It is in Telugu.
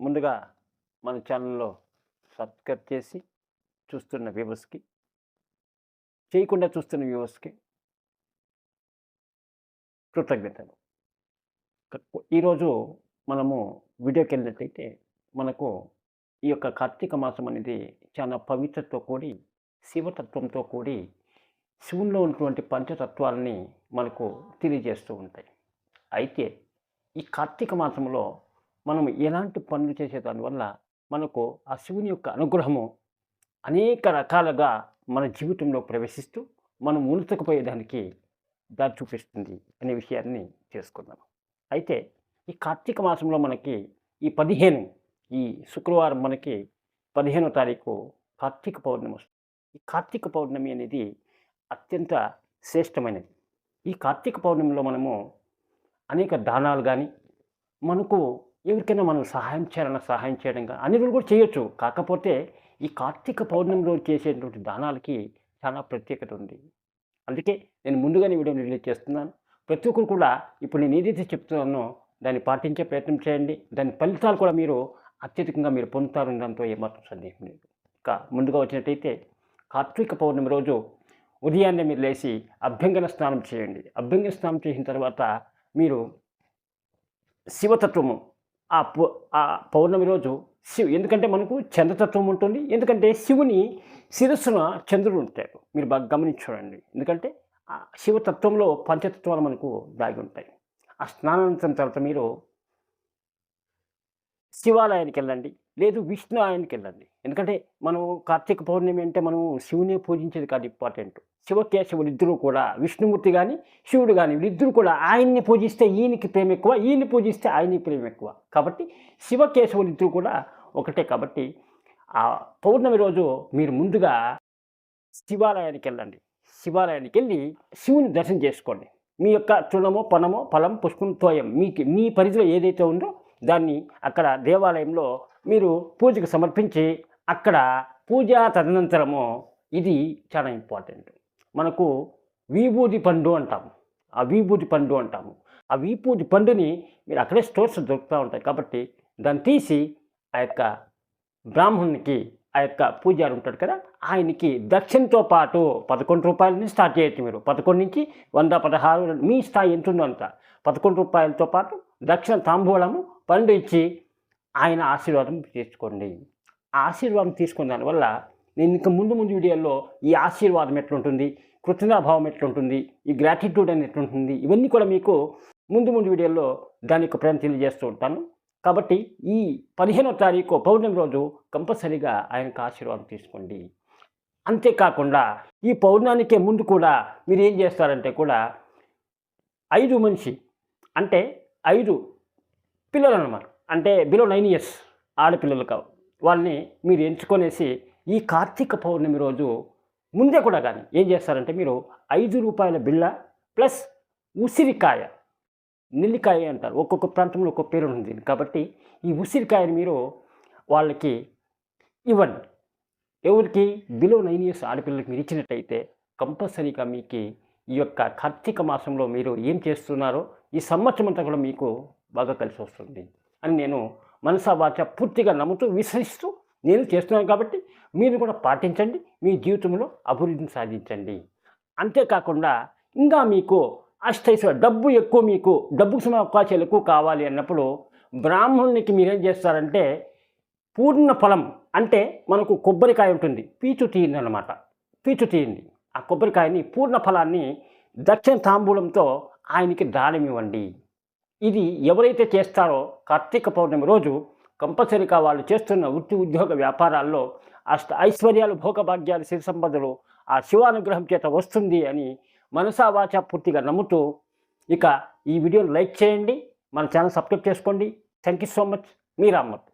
ముందుగా మన ఛానల్లో సబ్స్క్రైబ్ చేసి చూస్తున్న వ్యూవర్స్కి చేయకుండా చూస్తున్న వ్యూవర్స్కి కృతజ్ఞతలు. ఈరోజు మనము వీడియోకి వెళ్ళినట్టయితే మనకు ఈ యొక్క కార్తీక మాసం అనేది చాలా పవిత్రతో కూడి శివతత్వంతో కూడి శివుల్లో ఉన్నటువంటి పంచతత్వాలని మనకు తెలియజేస్తూ ఉంటాయి. అయితే ఈ కార్తీక మాసంలో మనం ఎలాంటి పనులు చేసే దానివల్ల మనకు ఆ శివుని యొక్క అనుగ్రహము అనేక రకాలుగా మన జీవితంలో ప్రవేశిస్తూ మనం ఉన్నతకపోయేదానికి దారి చూపిస్తుంది అనే విషయాన్ని చేసుకుందాం అయితే ఈ కార్తీక మాసంలో మనకి ఈ పదిహేను ఈ శుక్రవారం మనకి పదిహేనో తారీఖు కార్తీక పౌర్ణమి వస్తుంది. ఈ కార్తీక పౌర్ణమి అనేది అత్యంత శ్రేష్టమైనది. ఈ కార్తీక పౌర్ణమిలో మనము అనేక దానాలు కానీ మనకు ఎవరికైనా మనం సహాయం చేయాలన్న సహాయం చేయడం కానీ అన్ని రోజులు కూడా చేయొచ్చు. కాకపోతే ఈ కార్తీక పౌర్ణమి రోజు చేసేటువంటి దానాలకి చాలా ప్రత్యేకత ఉంది. అందుకే నేను ముందుగానే వీడియోని రిలీజ్ చేస్తున్నాను. ప్రతి ఒక్కరు కూడా ఇప్పుడు నేను ఏదైతే చెప్తున్నానో దాన్ని పాటించే ప్రయత్నం చేయండి. దాని ఫలితాలు కూడా మీరు అత్యధికంగా మీరు పొందుతారని దాంతో ఏమాత్రం సందేహం లేదు. ఇంకా ముందుగా వచ్చినట్టయితే కార్తీక పౌర్ణమి రోజు ఉదయాన్నే మీరు లేచి అభ్యంగన స్నానం చేయండి. అభ్యంగన స్నానం చేసిన తర్వాత మీరు శివతత్వము ఆ పౌ ఆ పౌర్ణమి రోజు శివు ఎందుకంటే మనకు చంద్రతత్వం ఉంటుంది ఎందుకంటే శివుని శిరస్సున చంద్రుడు ఉంటాడు. మీరు బాగా గమనించి ఎందుకంటే ఆ శివతత్వంలో పంచతత్వాలు మనకు దాగి ఉంటాయి. ఆ స్నానానంతరం తర్వాత మీరు శివాలయానికి వెళ్ళండి. లేదు విష్ణు ఆయనకి వెళ్ళండి. ఎందుకంటే మనం కార్తీక పౌర్ణమి అంటే మనం శివుని పూజించేది కాదు ఇంపార్టెంట్ శివకేశవులు ఇద్దరు కూడా విష్ణుమూర్తి కానీ శివుడు కానీ వీళ్ళిద్దరు కూడా ఆయన్ని పూజిస్తే ఈయనకి ప్రేమ ఎక్కువ ఈయన్ని పూజిస్తే ఆయనకి ప్రేమ ఎక్కువ. కాబట్టి శివకేశవులు ఇద్దరు కూడా ఒకటే కాబట్టి ఆ పౌర్ణమి రోజు మీరు ముందుగా శివాలయానికి వెళ్ళండి. శివాలయానికి వెళ్ళి శివుని దర్శనం చేసుకోండి. మీ యొక్క తృణమో పనమో ఫలం పుష్పం తోయం మీకు మీ పరిధిలో ఏదైతే ఉందో దాన్ని అక్కడ దేవాలయంలో మీరు పూజకు సమర్పించి అక్కడ పూజ తదనంతరము ఇది చాలా ఇంపార్టెంట్. మనకు వీబూది పండు అంటాము ఆ వీబూది పండు అంటాము. ఆ విభూది పండుని మీరు అక్కడే స్టోర్స్ దొరుకుతూ ఉంటాయి కాబట్టి దాన్ని తీసి ఆ యొక్క బ్రాహ్మణునికి ఆ యొక్క పూజారి ఉంటాడు కదా ఆయనకి దక్షిణతో పాటు పదకొండు రూపాయల నుంచి స్టార్ట్ చేయొచ్చు మీరు. పదకొండు నుంచి వంద పదహారు మీ స్థాయి ఎంత ఉందో అంత. పదకొండు రూపాయలతో పాటు దక్షిణ తాంబూలము పండు ఇచ్చి ఆయన ఆశీర్వాదం తీసుకోండి. ఆ ఆశీర్వాదం తీసుకున్న దానివల్ల నేను ఇంకా ముందు ముందు వీడియోల్లో ఈ ఆశీర్వాదం ఎట్లుంటుంది కృతజ్ఞాభావం ఎట్లుంటుంది ఈ గ్రాటిట్యూడ్ అని ఎట్లుంటుంది ఇవన్నీ కూడా మీకు ముందు ముందు వీడియోల్లో దాని యొక్క ప్రేమ తెలియజేస్తూ ఉంటాను. కాబట్టి ఈ పదిహేనో తారీఖు పౌర్ణమి రోజు కంపల్సరీగా ఆయనకు ఆశీర్వాదం తీసుకోండి. అంతేకాకుండా ఈ పౌర్ణానికే ముందు కూడా మీరు ఏం చేస్తారంటే కూడా ఐదు మనిషి అంటే ఐదు పిల్లలు అన్నమాట అంటే బిలో నైన్ ఇయర్స్ ఆడపిల్లలు వాళ్ళని మీరు ఎంచుకొనేసి ఈ కార్తీక పౌర్ణమి రోజు ముందే కూడా కానీ ఏం చేస్తారంటే మీరు ఐదు రూపాయల బిళ్ళ ప్లస్ ఉసిరికాయ నెల్లికాయ అంటారు. ఒక్కొక్క ప్రాంతంలో ఒక్కొక్క పేరు ఉంది కాబట్టి ఈ ఉసిరికాయని మీరు వాళ్ళకి ఇవ్వండి. ఎవరికి? బిలో నైన్ ఇయర్స్ ఆడపిల్లలకి మీరు ఇచ్చినట్టయితే కంపల్సరీగా మీకు ఈ యొక్క కార్తీక మాసంలో మీరు ఏం చేస్తున్నారో ఈ సంవత్సరం అంతా కూడా మీకు బాగా కలిసి వస్తుంది. అని నేను మనసా వాచ పూర్తిగా నమ్ముతూ విశ్వసిస్తూ నేను చేస్తున్నాను కాబట్టి మీరు కూడా పాటించండి మీ జీవితంలో అభివృద్ధిని సాధించండి. అంతేకాకుండా ఇంకా మీకు అష్టైశ్వ డబ్బు ఎక్కువ మీకు డబ్బుకు సమయ అవకాశాలు ఎక్కువ కావాలి అన్నప్పుడు బ్రాహ్మణునికి మీరేం చేస్తారంటే పూర్ణ ఫలం అంటే మనకు కొబ్బరికాయ ఉంటుంది పీచు తీయండి అనమాట పీచు తీయండి. ఆ కొబ్బరికాయని పూర్ణ ఫలాన్ని దక్షిణ తాంబూలంతో ఆయనకి దానం ఇవ్వండి. ఇది ఎవరైతే చేస్తారో కార్తీక పౌర్ణమి రోజు కంపల్సరీగా వాళ్ళు చేస్తున్న వృత్తి ఉద్యోగ వ్యాపారాల్లో అష్ట ఐశ్వర్యాలు భోగభాగ్యాలు సిరి సంపదలు ఆ శివానుగ్రహం చేత వస్తుంది అని మనసా వాచ పూర్తిగా నమ్ముతూ ఇక ఈ వీడియోని లైక్ చేయండి మన ఛానల్ సబ్స్క్రైబ్ చేసుకోండి. Thank you so much. Me రామ్మత్